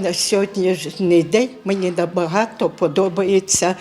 на сьогоднішній день мені набагато подобається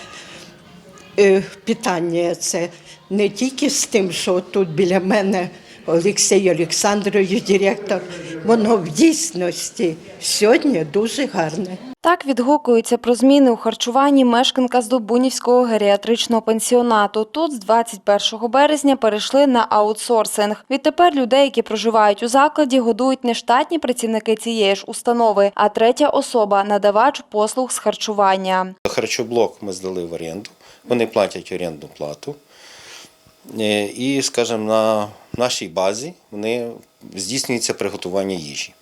е, питання. Це не тільки з тим, що тут біля мене Олексій Олександрович, директор, воно в дійсності сьогодні дуже гарне. Так відгукується про зміни у харчуванні мешканка з Дубунівського геріатричного пансіонату. Тут з 21 березня перейшли на аутсорсинг. Відтепер людей, які проживають у закладі, годують не штатні працівники цієї ж установи, а третя особа надавач послуг з харчування. Харчоблок ми здали в оренду, вони платять орендну плату. Е, І, скажімо, на нашій базі вони здійснюється приготування їжі.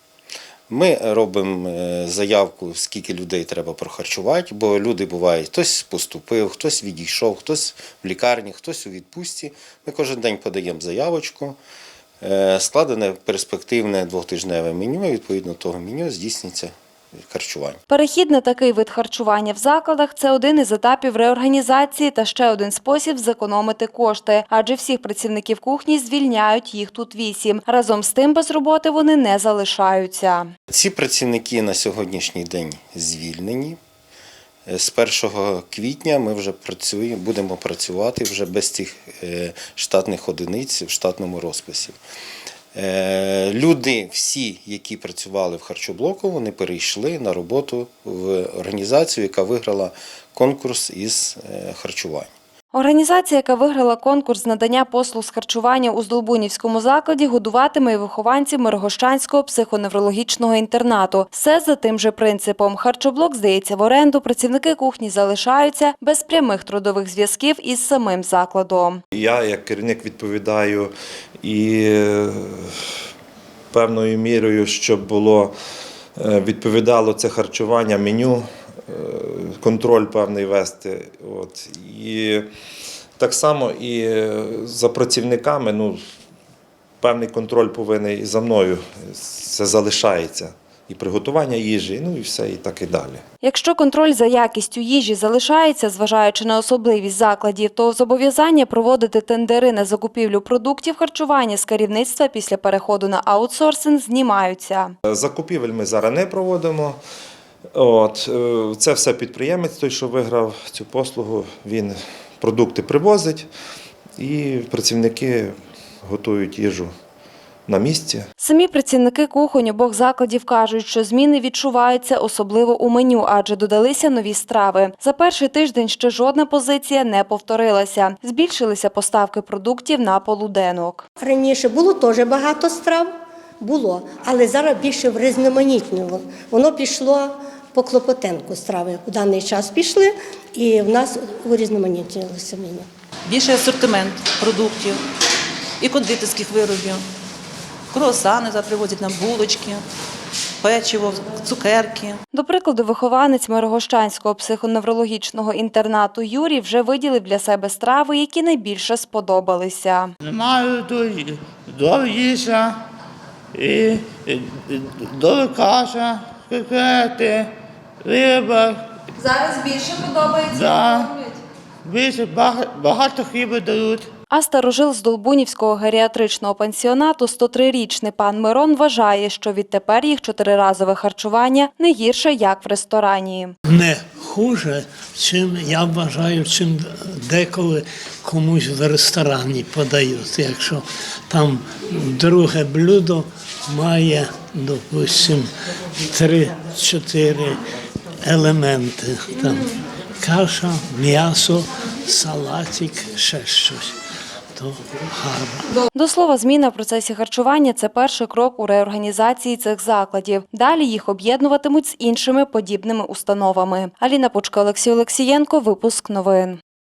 Ми робимо е, заявку, скільки людей треба прохарчувати, бо люди бувають, хтось поступив, хтось відійшов, хтось в лікарні, хтось у відпустці. Ми кожен день подаємо заявочку. Е, Складене перспективне двохтижневе меню, відповідно того меню здійснюється харчування. Перехід на такий вид харчування в закладах це один із етапів реорганізації та ще один спосіб зекономити кошти, адже всіх працівників кухні звільняють їх тут вісім. Разом з тим без роботи вони не залишаються. Ці працівники на сьогоднішній день звільнені. З 1 квітня ми вже працюємо, будемо працювати вже без цих е, штатних одиниць в штатному розписі. Е, Люди, всі, які працювали в харчоблоку, вони перейшли на роботу в організацію, яка виграла конкурс із е, харчування. Організація, яка виграла конкурс надання послуг з харчування у Здолбунівському закладі, годуватиме і вихованців Мирогощанського психоневрологічного інтернату. Все за тим же принципом. Харчоблок здається в оренду, працівники кухні залишаються без прямих трудових зв'язків із самим закладом. Я як керівник відповідаю і е, певною мірою, щоб було е, відповідало це харчування, меню, контроль певний вести. От. І так само і за працівниками, ну, певний контроль повинен і за мною. Це залишається. І приготування їжі, ну і все, і так і далі. Якщо контроль за якістю їжі залишається, зважаючи на особливість закладів, то зобов'язання проводити тендери на закупівлю продуктів харчування з керівництва після переходу на аутсорсинг знімаються. Закупівель ми зараз не проводимо. От, е, це все підприємець, той, що виграв цю послугу, він продукти привозить і працівники готують їжу на місці. Самі працівники кухонь обох закладів кажуть, що зміни відчуваються особливо у меню, адже додалися нові страви. За перший тиждень ще жодна позиція не повторилася. Збільшилися поставки продуктів на полуденок. Раніше було теж багато страв, було, але зараз більше врізноманітнювало. Воно пішло по Клопотенку страви в даний час пішли, і в нас урізноманітнилося меню. більший асортимент продуктів і кондитерських виробів. Круасани привозять нам булочки, печиво, цукерки. До прикладу, вихованець Мирогощанського психоневрологічного інтернату Юрій вже виділив для себе страви, які найбільше сподобалися. Маю їжа, і, і каша, котлети, риба. Зараз більше подобається. Да. Більше багато, багато хліба дають. А старожил з Долбунівського геріатричного пансіонату 103-річний пан Мирон вважає, що відтепер їх чотириразове харчування не гірше, як в ресторані. не хуже, чим я вважаю, чим деколи комусь в ресторані подають. Якщо там друге блюдо має, допустим, три-чотири елементи. Там каша, м'ясо, салатик, ще щось. До слова, зміна в процесі харчування це перший крок у реорганізації цих закладів. Далі їх об'єднуватимуть з іншими подібними установами. Аліна Пучка, Олексій Олексієнко. Випуск новин.